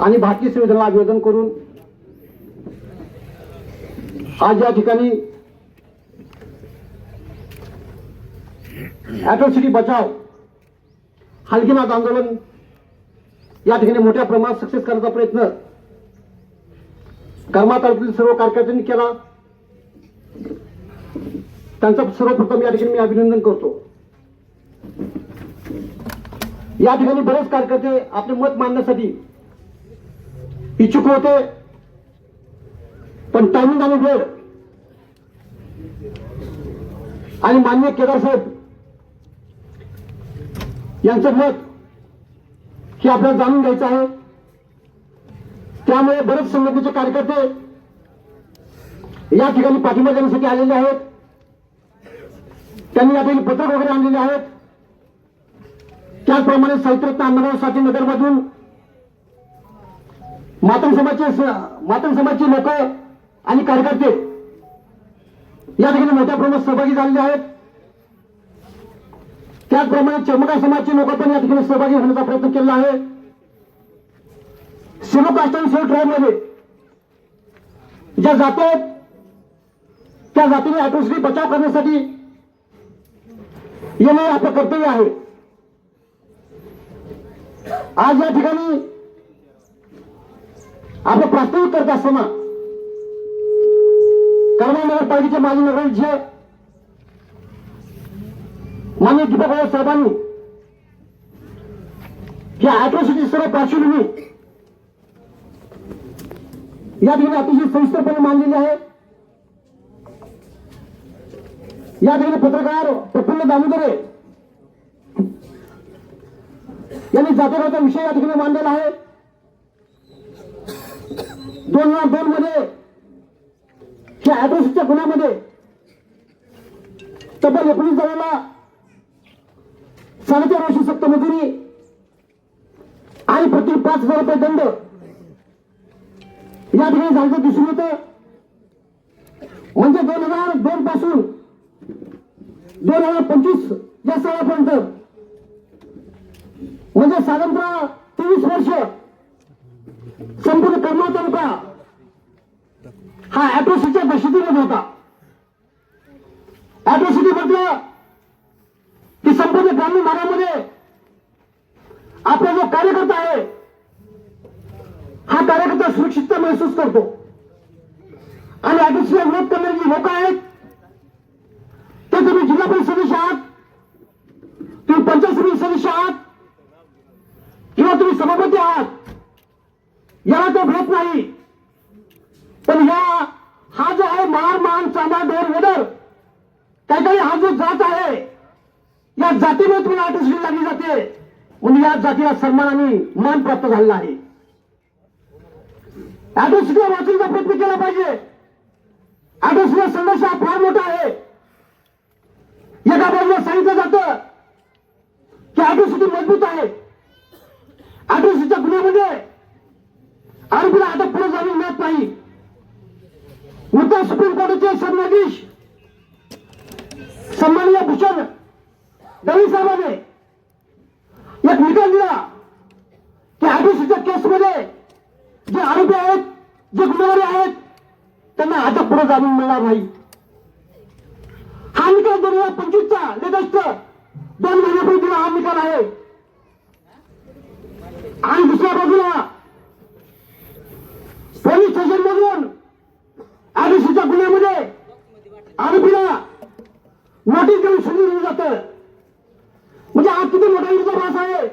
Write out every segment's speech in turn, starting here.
आणि भारतीय संविधानाला अभिवादन करून आज या ठिकाणी ॲट्रॉसिटी बचाव हलगीनाथ आंदोलन या ठिकाणी मोठ्या प्रमाणात सक्सेस करण्याचा प्रयत्न कर्मा तालुक्यातील सर्व कार्यकर्त्यांनी केला. त्यांचं सर्वप्रथम या ठिकाणी मी अभिनंदन करतो. या ठिकाणी बरेच कार्यकर्ते आपले मत मांडण्यासाठी इच्छुक होते. पण टायमिंग आणि वेळ आणि मान्य केदार साहेब यांचं मत हे आपल्याला जाणून घ्यायचं आहे. त्यामुळे बरेच संघटनेचे कार्यकर्ते या ठिकाणी पाठिंबा देण्यासाठी आलेले आहेत. त्यांनी या ठिकाणी पत्रक वगैरे आणलेले आहेत. त्याचप्रमाणे साहित्यरत्न अण्णाभाऊ साठी नगरमधून मातंग समाजचे मातंग समाजचे लोक आणि कार्यकर्ते या ठिकाणी मोठ्या प्रमाणात सहभागी झालेले आहेत. त्याचप्रमाणे चमका समाजचे लोक पण या ठिकाणी सहभागी होण्याचा प्रयत्न केला आहे. सिलो कास्ट आणि ट्राईबमध्ये ज्या जाती आहेत त्या जातीने अॅट्रॉसिटी बचाव करण्यासाठी येणे आपलं कर्तव्य आहे. आज या ठिकाणी आपण प्रास्ताविक करत असताना करमाळ नगरपालिकेचे माजी नगराध्यक्ष माननीय दीपकराव साहेबांनी ही अॅट्रॉसिटी सर्व पार्श्वभूमी या ठिकाणी अतिशय सविस्तरपणे मांडलेली आहे. या ठिकाणी पत्रकार प्रफुल्ल दामोदरे यांनी जातीवादाचा विषय या ठिकाणी मांडलेला आहे. दोन हजार दोन मध्ये. ह्या ऍड्रेसच्या गुन्ह्यामध्ये तब्बल एकोणीस जणांना साडेचार वर्ष सक्त मजुरी आणि प्रति पाच हजार रुपये दंड. या ठिकाणी झाल्याचं दिसून येतं. म्हणजे दोन हजार दोन पासून दोन हजार पंचवीस या सालापर्यंत म्हणजे साधारणतः तेवीस वर्ष संपूर्ण कर्मा तालुका हा अॅट्रॉसिटीच्या दहशतीमध्ये होता. अॅट्रॉसिटी म्हटलं की संपूर्ण ग्रामीण भागामध्ये आपला जो कार्यकर्ता आहे हा कार्यकर्ता सुरक्षितता महसूस करतो. आणि अॅट्रॉसिटीला विरोध करणारी जी लोक आहेत ते तुम्ही जिल्हा परिषद सदस्य आहात तुम्ही पंचायत समिती सदस्य आहात किंवा तुम्ही सभापती आहात याला तो भेट नाही. पण या हा जो आहे मार मान चांदा डोर वडर काही काही हा जो जात आहे या जातीमुळे तुम्हाला अटॅचमेंट लागली जाते म्हणून या जातीला सन्मान आणि मान प्राप्त झालेला आहे. अॅट्रॉसिटीला वाचण्याचा प्रयत्न केला पाहिजे. अॅट्रॉसिटीचा संघर्ष हा फार मोठा आहे. एका बाजूला सांगितलं जातं की अॅट्रॉसिटी मजबूत आहे. अॅट्रॉसिटीच्या गुन्ह्यामध्ये आरोपीला अटक पुढे जामीन मिळत नाही उत्तर सरन्यायाधीश सन्माननीय भूषण दळवी साहेबांनी एक निकाल दिला की आदिवासीच्या केसमध्ये जे आरोपी आहेत जे गुन्हेगारी आहेत त्यांना आता पुढे जामीन मिळणार नाही. हा निकाल दोन हजार पंचवीसचा लेटेस्ट दोन महिन्यापूर्वी दिला हा निकाल आहे. आणि दुसऱ्या बाजूला पोलीस स्टेशन मधून आदिवासीच्या गुन्ह्यामध्ये आरोपीला नोटीस देऊन सोडून दिलं जातं. म्हणजे आज किती मोठा विरोधाभास आहे?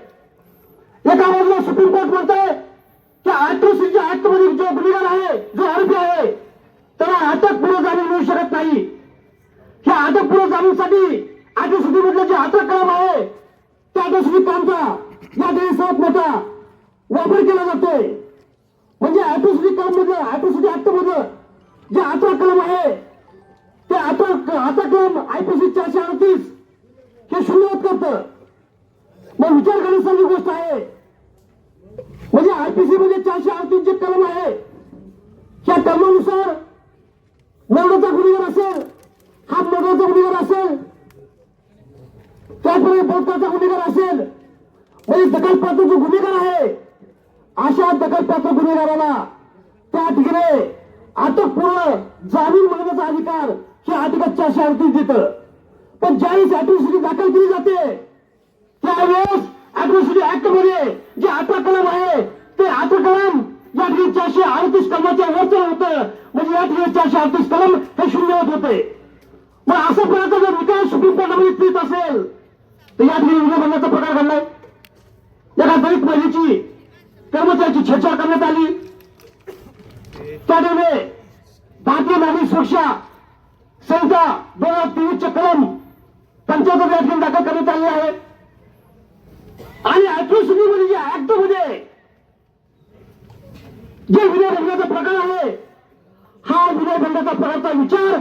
एका बाजूला सुप्रीम कोर्ट म्हणतंय की अॅट्रोसिटीच्या ऍक्टमध्ये जो गुन्हेगार आहे जो आरोपी आहे त्याला अटक पूर्व जामीन मिळू शकत नाही. ह्या अटक पूर्व जामीनसाठी अॅट्रोसिटी मधलं जे अटक कलम आहे त्या अॅट्रोसिटी कामचा या देशात मोठा वापर केला जातोय. म्हणजे अॅट्रोसिटी कलम मधलं अॅट्रोसिटी ऍक्ट मधलं जे अटक कलम आहे ते आता आता कलम आयपीसी चारशे अडतीस हे शून्यवत करतं. मग विचार करण्यासारखी गोष्ट आहे. म्हणजे आयपीसी मध्ये चारशे अडतीस जे कलम आहे या कलमानुसार मर्डरचा गुन्हेगार असेल हा मर्डरचा गुन्हेगार असेल त्यापुढे बलात्काराचा गुन्हेगार असेल म्हणजे दखलपात्र जो गुन्हेगार आहे अशा दखलपात्र गुन्हेगाराला त्या ठिकाणी अटकपूर्ण जामीन मागण्याचा अधिकार हे अधिकार अशा अर्थी देतं. पण ज्यावेळेस अॅट्रॉसिटी दाखल केली जाते त्यावेळेस अॅट्रॉसिटी ऍक्टमध्ये जे अठरा कलम आहे ते अठरा कलम या ठिकाणी चारशे अडतीस कलमाच्या वरचं होतं. म्हणजे या ठिकाणी चारशे अडतीस कलम हे शून्य होत. होते मग असा प्रकारचा जर निकाल सुप्रीम कोर्टामध्ये तीत असेल तर या ठिकाणी विनयभंगाचा प्रकार घडलाय. एका दलित महिलेची कर्मचाऱ्याची छेडछाड करण्यात आली. त्यामुळे भारतीय नागरिक सुरक्षा संख्या दोन हजार तेवीसचे कलम पंच्याहत्तर या ठिकाणी दाखल करण्यात आले आहे. आणि अॅट्रॉसिटी म्हणजे मध्ये जे ऍक्टमध्ये जे विनयभंगाचा प्रकार आहे हा विनयभंगाचा प्रकारचा विचार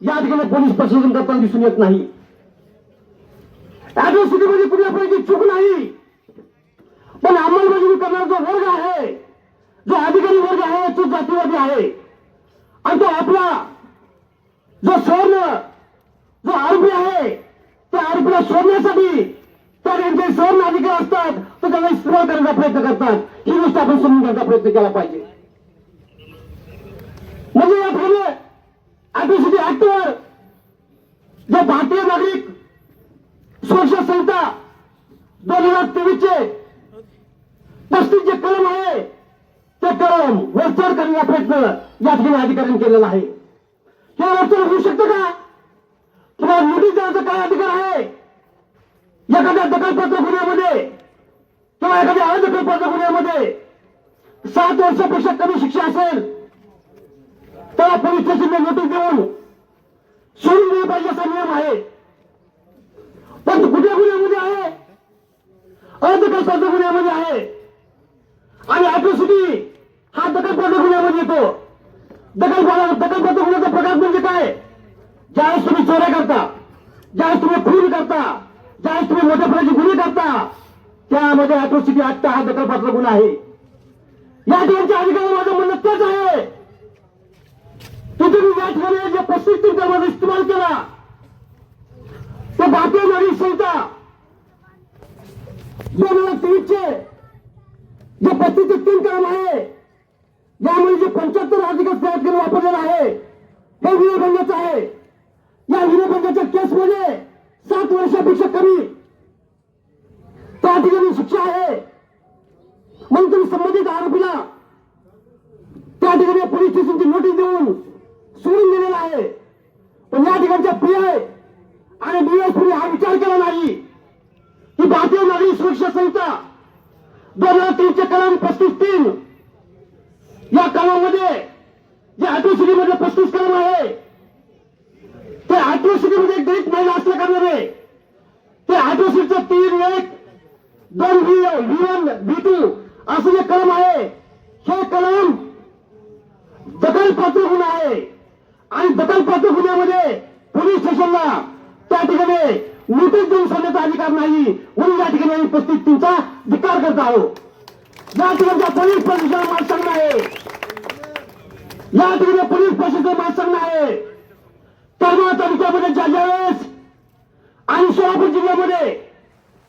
या ठिकाणी पोलीस प्रशासन करताना दिसून येत नाही. अॅट्रॉसिटी मध्ये म्हणजे कुठल्या प्रकारची चूक नाही. पण अंमलबजावणी करणारा जो वर्ग आहे जो अधिकारी वर्ग आहे तो जातीवादी आहे. आणि तो आपला जो सर्ण जो आरोपी आहे त्या आरोपीला सोडण्यासाठी तर त्यांचे सर्ण अधिकार असतात. तर त्याला इस्तेमाल करण्याचा प्रयत्न करतात. ही गोष्ट आपण समजून घेण्याचा प्रयत्न केला पाहिजे. म्हणजे या ठिकाणी अॅट्रॉसिटी ऍक्टवर जे भारतीय नागरिक सुरक्षा संहिता दोन हजार तेवीसचे पस्तीस जे कलम आहे ते कलम वरचढ करण्याचा प्रयत्न या ठिकाणी अधिकाऱ्यांनी केलेला आहे. हे वरचढ होऊ शकतं का? किंवा नोटीस देण्याचा काय अधिकार आहे? एखाद्या दखलपत्र गुन्ह्यामध्ये किंवा एखाद्या अदखलपत्र गुन्ह्यामध्ये सात वर्षापेक्षा कमी शिक्षा असेल त्याला पोलीस स्टेशनने नोटीस देऊन सोडून दिली पाहिजे असा नियम आहे. पण कुठल्या गुन्ह्यामध्ये आहे? अदखलपत्र गुन्ह्यामध्ये आहे. आणि ऍट्रोसिटी हा दखलपत्र गुन्ह्यामध्ये येतो. दखल दखलपात्र होण्याचा प्रकार म्हणजे काय? ज्यावेळेस तुम्ही चोऱ्या करता ज्यावेळेस तुम्ही खून करता ज्यावेळेस तुम्ही मोठ्या प्रकारचे गुन्हे करता त्यामध्ये अॅट्रॉसिटी ऍक्ट हा दखलपात्र गुन्हा आहे. या ठिकाणच्या अधिकारी माझं म्हणणं तेच आहे. की तुम्ही या ठिकाणी जे पस्तीस तीन कलमाचा इस्तेमाल केला तो भारतीय नागरिक संहिता दोन हजार तेवीसचे जे पस्तीस ते तीन कलम आहे यामुळे जे पंच्याहत्तर अधिकार प्रयत्न वापरलेला आहे. हे विनयभंगाचं आहे. या विनयभंगाच्या केसमध्ये सात वर्षापेक्षा कमी त्या ठिकाणी शिक्षा आहे. म्हणून तुम्ही संबंधित आरोपीला त्या ठिकाणी पोलीस स्टेशनची नोटीस देऊन सोडून दिलेला आहे. पण या ठिकाणच्या पीआय आणि डीएसपी हा विचार केला नाही. ही भारतीय नागरी सुरक्षा संहिता दोन हजार तीनचे कलम पस्तीस तीन या कामामध्ये या अॅट्रॉसिटी मध्ये पस्तीस कलम आहे. ते अॅट्रॉसिटी मध्ये एक दलित महिला असल्या कारणाने ते अॅट्रॉसिटीचं तीन एक दोन V V one V two असं जे कलम आहे हे कलम दखलपात्र गुन्हा आहे. आणि दखलपात्र गुन्ह्यामध्ये पोलीस स्टेशनला त्या ठिकाणी नोटीस देऊन सांगण्याचा अधिकार नाही म्हणून या ठिकाणी आम्ही पस्तीस तीनचा धिकार करत आहोत. या पोलीस प्रशासनाला माझं सांगणं आहे. या ठिकाणी पोलीस प्रशासन माझं सांगणं आहे. करमाळ तालुक्यामध्ये ज्या ज्यावेळेस आणि सोलापूर जिल्ह्यामध्ये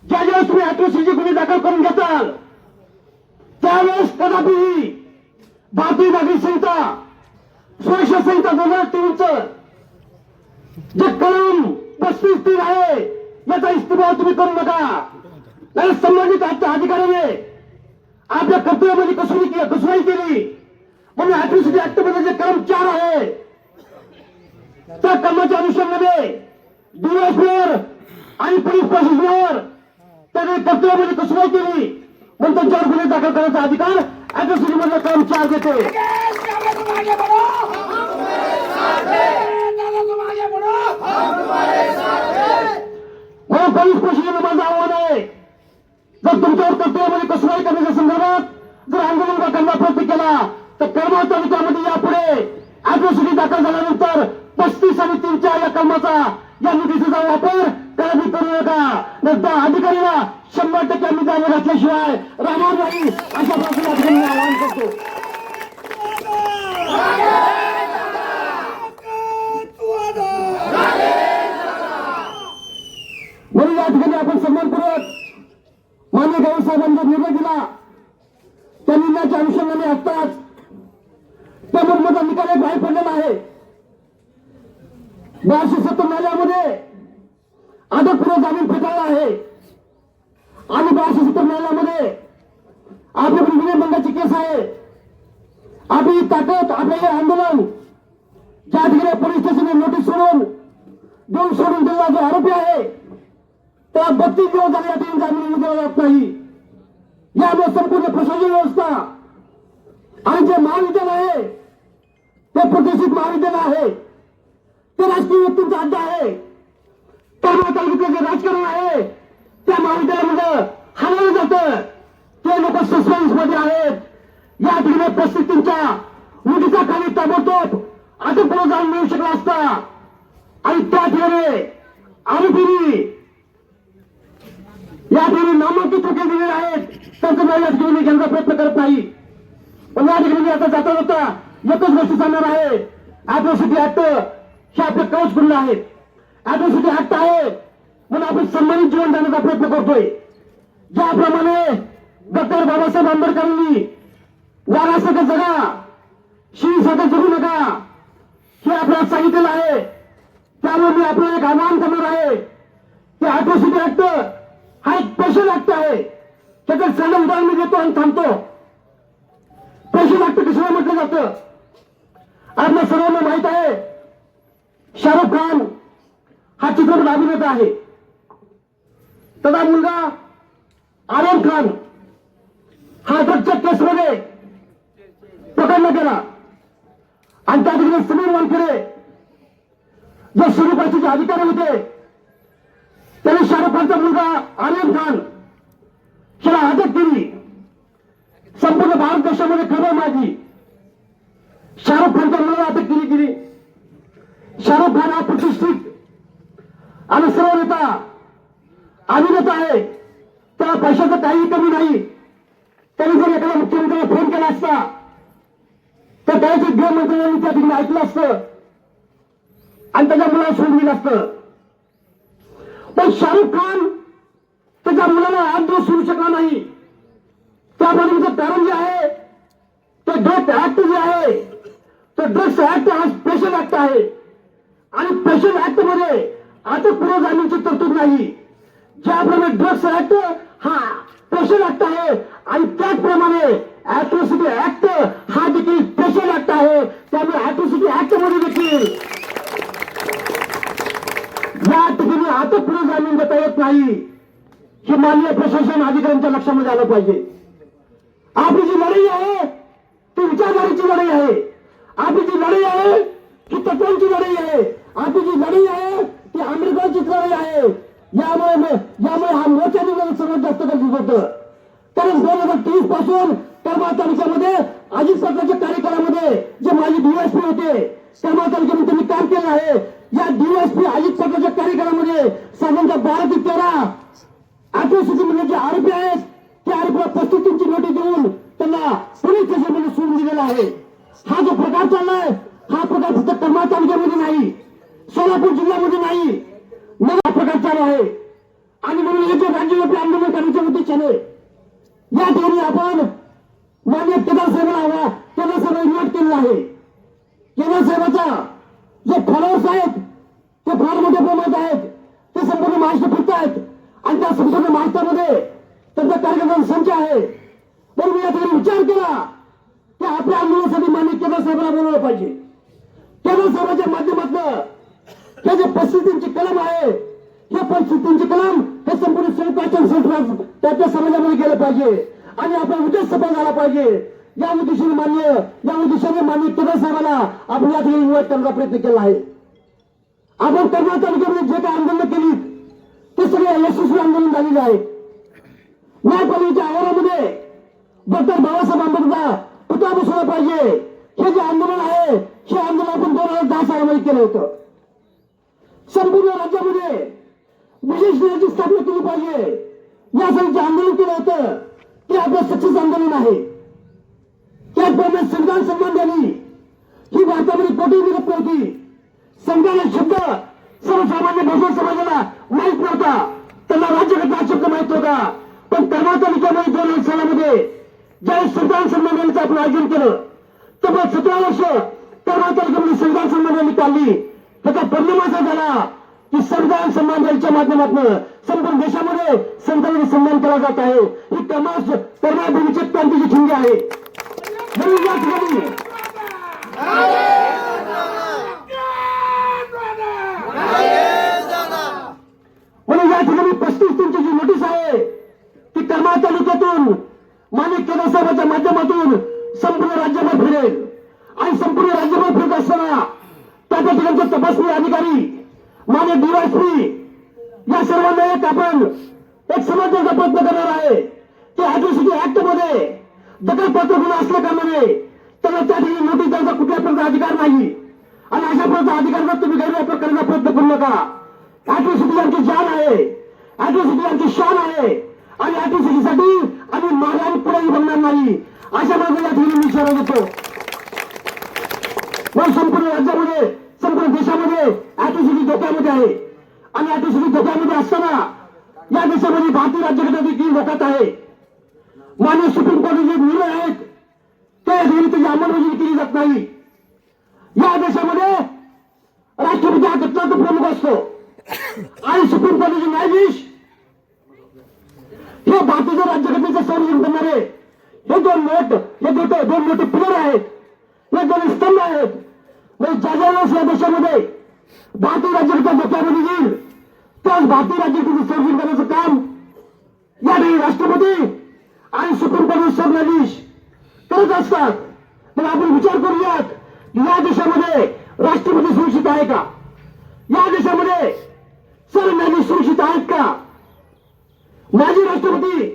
ज्या ज्यावेळेस तुम्ही अॅट्रॉसिटी गुन्हे दाखल करून घेताल त्यावेळेस कदापि ही भारतीय नागरिक संहिता सुरक्षा संहिता दोन हजार तेवीसचं जे कलम पस्तीस तीन आहे याचा इस्तेमाल तुम्ही करू नका. संबंधित आजच्या अधिकाऱ्याने आपल्या कर्तव्यामध्ये कसुरी केली कसुराई केली? म्हणून अॅट्रॉसिटी ऍक्टमध्ये जे कलम चार आहे. त्या कर्माच्या अनुषंगाने दिवसभर आणि पोलीस प्रशासनावर त्याने कर्तव्यामध्ये कसुराई केली? म्हणून त्यांच्यावर गुन्हे दाखल करण्याचा अधिकार अॅट्रॉसिटी मधलं कलम चार देते दादा तुम आगे बढ़ो दादा तुम आगे बढ़ो म्हणून पोलीस प्रशासनाला माझं आव्हान आहे जर तुमच्यावर कर्तव्यामध्ये कसुराई करण्याच्या संदर्भात जर आंदोलन करण्याचा प्रयत्न केला तर करमाळ तालुक्यामध्ये यापुढे अॅट्रॉसिटी दाखल झाल्यानंतर पस्तीस आणि तीनच्या या कलमाचा या नोटिसीचा वापर कधी करू नका. नंतर अधिकाऱ्याला शंभर टक्के आम्ही जागे घातल्याशिवाय राहणार नाही अशा प्रकारे मी आवाहन करतो. म्हणून या ठिकाणी आपण सन्मानपूर्वक मान्य गावी साहेबांनी निर्णय दिला. त्या निर्णयाच्या अनुषंगाने असताच त्या मुर्मचा निकाल एक बाहेर पडलेला आहे. बाराशे सत्तर न्यायालयामध्ये अटक पूर्व जामीन फेटाळला आहे. आणि बाराशे सत्तर न्यायालयामध्ये आपल्याकडे विनय बंगाची केस आहे. आपली ताकद आपलं हे आंदोलन ज्या ठिकाणी पोलीस स्टेशनने नोटीस सोडून दोन सोडून दिलेला जो आरोपी आहे त्याला बत्तीस दिवस झाले या ठिकाणी जामीन दिला जात नाही. यामुळे संपूर्ण प्रशासन व्यवस्था आणि जे महाविद्यालय आहे ते प्रतिष्ठित महाविद्यालय आहे. ते राजकीय व्यक्तींचा अड्डा आहे. त्यामुळे तालुक्यातलं जे राजकारण आहे त्या महाविद्यालयामध्ये हलवलं जातं. ते लोक सस्पेन्समध्ये आहेत. या ठिकाणी परिस्थितींच्या मुठीचा खाली ताबडतोब अटक पुढे जाऊन मिळू शकला असता. आणि त्या ठिकाणी आरोपींनी या ठिकाणी नामांकित वकील दिलेले आहेत त्यांचं नाव या ठिकाणी घेण्याचा प्रयत्न करत नाही. पण या ठिकाणी आता जाता जाता एकच गोष्ट सांगणार आहे. ऍट्रॉसिटी ऍक्ट हे आपले कवच खुललं आहेत. ऍट्रॉसिटी ऍक्ट आहे म्हणून आपण सन्मानित जीवन जाण्याचा प्रयत्न करतोय. ज्याप्रमाणे डॉक्टर बाबासाहेब आंबेडकरांनी वारासारखं जगा शिवीसारखं जगू नका हे आपल्याला सांगितलेलं आहे. त्यामुळे मी आपल्याला एक आवाहन करणार आहे की ऍट्रॉसिटी ऍक्ट हा एक स्पेशल ऍक्ट आहे. त्याचं साधं उदाहरण मी देतो आणि थांबतो. स्पेशल ऍक्ट कशाला म्हटलं जातं? आपल्या सर्वांना माहीत आहे शाहरुख खान हा चित्रपट अभिनेता आहे. त्याचा मुलगा आरम खान हा ड्रगच्या केसमध्ये पकडला गेला आणि त्या ठिकाणी समीर वानखेडे जे अधिकारी होते त्याने शाहरुख खानचा मुलगा आर्यन खान याला अटक केली संपूर्ण भारत देशामध्ये खबर माझी शाहरुख खानच्या मुलाला अटक केली गेली. शाहरुख खान हा प्रतिष्ठित आणि सर्व नेता अभिनेता आहे. त्याला पैशाचं काहीही कमी नाही. त्याने जर एखाद्या मुख्यमंत्र्याला फोन केला असता तर त्याचे गृहमंत्र्यांनी त्या ठिकाणी ऐकलं असतं. आणि त्याच्या मुलाला सोडून दिलं असतं. पण शाहरुख खान त्याच्या मुलाला हात दिवस सोडू शकला नाही. त्यापाठीचं कारण जे आहे ते ड्रग्स ऍक्ट जे आहे तो ड्रग्स ऍक्ट हा स्पेशल ऍक्ट आहे. आणि स्पेशल ऍक्टमध्ये आता पूर्व जामीनची तरतूद नाही. ज्याप्रमाणे ड्रग्स ऍक्ट हा स्पेशल ऍक्ट आहे आणि त्याचप्रमाणे अॅट्रॉसिटी ऍक्ट हा देखील स्पेशल ऍक्ट आहे. त्यामुळे अॅट्रॉसिटी ऍक्टमध्ये देखील या ठिकाणी अटक करता येत नाही हे माननीय प्रशासन अधिकाऱ्यांच्या लक्षामध्ये आलं पाहिजे. आपली जी लढाई आहे ती विचारधारेची लढाई आहे. आपली जी लढाई आहे ती तत्वांची लढाई आहे. आपली जी लढाई आहे ती आंबेडकरचीच लढाई आहे. यामुळे यामुळे हा मोर्चा निघाला सर्वात जास्त गरजेचं होतं. कारण दोन हजार तेवीसपासून करमाळ तालुक्यामध्ये अजित पत्राच्या कार्यकाळामध्ये जे माझे डीएसपी होते करमाळ तालुक्यामध्ये मी काम केलं आहे. या डीएसपी अजित पत्राच्या कार्यक्रमामध्ये साधारणतः बारा ते तेरा अॅट्रॉसिटी म्हणजे जे आरोपी आहेत त्या आरोपीला पस्तीसची नोटीस देऊन त्यांना पोलीस स्टेशनमध्ये सोडून दिलेला आहे. हा जो प्रकार चाललाय हा प्रकार फक्त करमाळ तालुक्यामध्ये नाही सोलापूर जिल्ह्यामध्ये नाही नवा प्रकार चालू आहे. आणि म्हणून हे जे राज्यव्यापी आंदोलन करण्याच्या उद्देशाने या ठिकाणी आपण मान्य केदार साहेबांना हवा केदार साहेबांना इन्व्हाइट केलेला आहे. केदार साहेबाचा जे फॉलोअर्स आहेत ते फार मोठ्या प्रमाणात आहेत ते संपूर्ण महाराष्ट्र फिरत आहेत. आणि त्या संपूर्ण महाराष्ट्रामध्ये त्यांचा कार्यक्रमाचा संच आहे. पण मी याचा विचार केला की आपल्या आंदोलनासाठी मान्य केंद्र साहेबांना बोलवलं पाहिजे. केंद्र साहेबांच्या माध्यमातून हे जे परिस्थितींची कलम आहे हे परिस्थितींची कलम हे संपूर्ण संयुक्त संस्था त्याच्या समाजामध्ये गेलं पाहिजे. आणि आपला उद्देश सफल झाला पाहिजे. या उद्देशाने मान्य या उद्देशाने मान्य केदार साहेबांना आपण या ठिकाणी इन्व्हाइट करण्याचा प्रयत्न केला आहे. आपण कर्नाटक तालुक्यामध्ये जे काही आंदोलन केली ते सगळे यशस्वी आंदोलन झालेले आहे. न्यायपालिकेच्या आवारामध्ये डॉक्टर बाबासाहेब आंबेडकर पुतळा बसवला पाहिजे. हे जे आंदोलन आहे हे आंदोलन आपण दोन हजार दहा सालामध्ये केलं होतं. संपूर्ण राज्यामध्ये विशेष न्यायाची स्थापना केली पाहिजे. यासाठी जे आंदोलन केलं होतं. ते आपलं सक्सेस आंदोलन आहे. त्याचप्रमाणे संविधान सन्मान द्यावी ही भारतामध्ये कोठे रत्न होती संविधान शब्द सर्वसामान्य भाषा समाजाला माहीत नव्हता. त्यांना राज्यघटना शब्द माहीत होता पण कर्नाटक तालुक्यामध्ये दोन हजार सालामध्ये ज्यावेळेस संविधान सन्मान संमेलनाचं आपण आयोजन केलं तब्बल सतरा वर्ष त्या तालुक्यामध्ये संविधान संमेलन काढली त्याचा परिणाम असा झाला की संविधान सन्मान रॅलीच्या माध्यमातून संपूर्ण देशामध्ये संतांचा सन्मान केला जात आहे. ही कर्मा कर्माभूमीची क्रांतीची ठिंगी आहे म्हणून या ठिकाणी म्हणून या ठिकाणी पस्तीस तुमची जी नोटीस आहे ती करमाळ तालुक्यातून माणिक केदार साहेबांच्या माध्यमातून संपूर्ण राज्यभर फिरेल आणि संपूर्ण राज्यभर फिरत असताना त्या त्या ठिकाणचे तपासणी अधिकारी माने डीवायसी या सर्वांना एक आपण एक समजण्याचा प्रयत्न करणार आहे की ऍट्रॉसिटी ऍक्टमध्ये दखलपात्र गुन्हा असल्या नका ऍट्रॉसिटी आमची जान आहे. ऍट्रॉसिटी आमची शान आहे. आणि ऍट्रॉसिटीसाठी आम्ही मागे पुढेही बघणार नाही. अशा प्रकारे या ठिकाणी मी इशारा देतो. मग संपूर्ण राज्यामध्ये संपूर्ण देशामध्ये ऍट्रॉसिटी धोक्यामध्ये आहे. आणि ऍट्रॉसिटी धोक्यामध्ये असताना या देशामध्ये भारतीय राज्यघटना देखील धोक्यात आहे. माननीय सुप्रीम कोर्टाचे जे निर्णय आहेत ते ठिकाणी त्याची अंमलबजावणी केली जात नाही. या देशामध्ये राष्ट्रपती हा घटनाचा प्रमुख असतो. आणि सुप्रीम कोर्टाचे न्यायाधीश हे भारतीय राज्यघटनेचं संरक्षण करणारे हे दोन मोठ हे दोन दोन मोठे पिलर आहेत. हे दोन स्तंभ आहेत. म्हणजे ज्या ज्या वेळेस या देशामध्ये भारतीय राज्यघटना धोक्यामध्ये येईल त्याच भारतीय राज्यघटनेचं संरक्षण करण्याचं काम या ठिकाणी राष्ट्रपती आणि सुप्रीम कोर्टाचे सरन्यायाधीश करत असतात. मग आपण विचार करूयात या देशामध्ये राष्ट्रपती सुरक्षित आहे का? या देशामध्ये सरन्यायाधीश सुरक्षित आहेत का? माजी राष्ट्रपती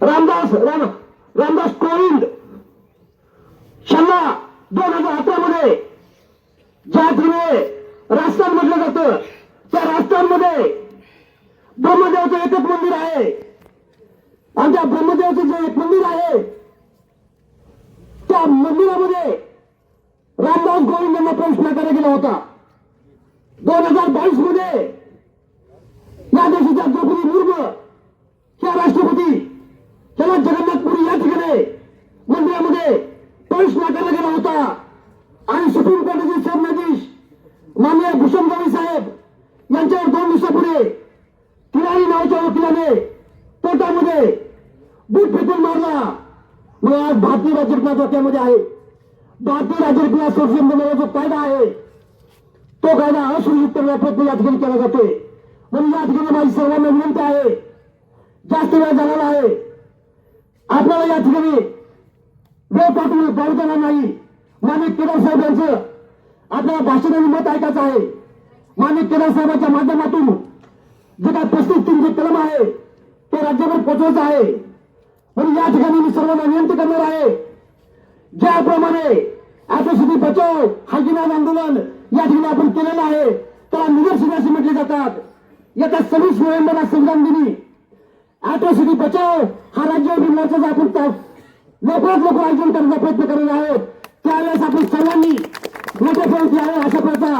रामदास राम रामदास कोविंद यांना दोन हजार अठरा मध्ये ज्या ठिकाणी राजस्थान म्हटलं जातं. त्या राजस्थानमध्ये ब्रह्मदेवाचं एकच मंदिर आहे. आणि त्या ब्रह्मदेवाचं जे एक मंदिर आहे त्या मंदिरामध्ये रामदास गोविंद यांना प्रवेश नाकारा गेला होता. दोन हजार बावीसमध्ये या देशाच्या द्रौपदी मुर्मू या राष्ट्रपती त्याला जगन्नाथपुरी या ठिकाणी मंदिरामध्ये प्रवेश नाकारला गेला होता. आणि सुप्रीम कोर्टाचे सरन्यायाधीश माननीय भूषण गवई साहेब यांच्यावर दोन दिवसापुढे तिराई नावाच्या वकिलाने कोर्टामध्ये बूट फेकून मारला. मग आज भारतीय राज्यघटना धोक्यामध्ये आहे. भारतीय राज्यघटना संरक्षण देणारा जो कायदा आहे. तो कायदा असुरक्षित करण्याचा प्रयत्न या ठिकाणी केला जातोय. म्हणून या ठिकाणी माझी सर्वांना विनंती आहे जास्त वेळ झालेला आहे आपल्याला या ठिकाणी वेळ पाठवून पाहू देणार नाही. माणिक केदार साहेब यांचं आपल्याला भाषण आणि मत ऐकायचं आहे. माणिक केदार साहेबांच्या माध्यमातून जे काय पस्तीस तीन जे कलम आहे ते राज्यभर पोहोचवायचं आहे. म्हणून या ठिकाणी मी सर्वांना विनंती करणार आहे ज्याप्रमाणे ऍट्रॉसिटी बचाव हायजिनान आंदोलन या ठिकाणी आपण केलेलं आहे. त्याला निदर्शने असे म्हटले जातात. येत्या सव्वीस नोव्हेंबरला संविधान दिनी. ऍट्रॉसिटी बचाव हा राज्य मोर्चाचा आपण लवकरात लवकर आयोजन करण्याचा प्रयत्न करत आहोत. त्यावेळेस आपण सर्वांनी मोठ्या प्रवृत्ती आहे अशा प्रकारचा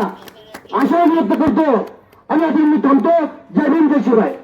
आशा व्यक्त करतो. आणि या मी थांबतो. जय भीम जय शिवराय.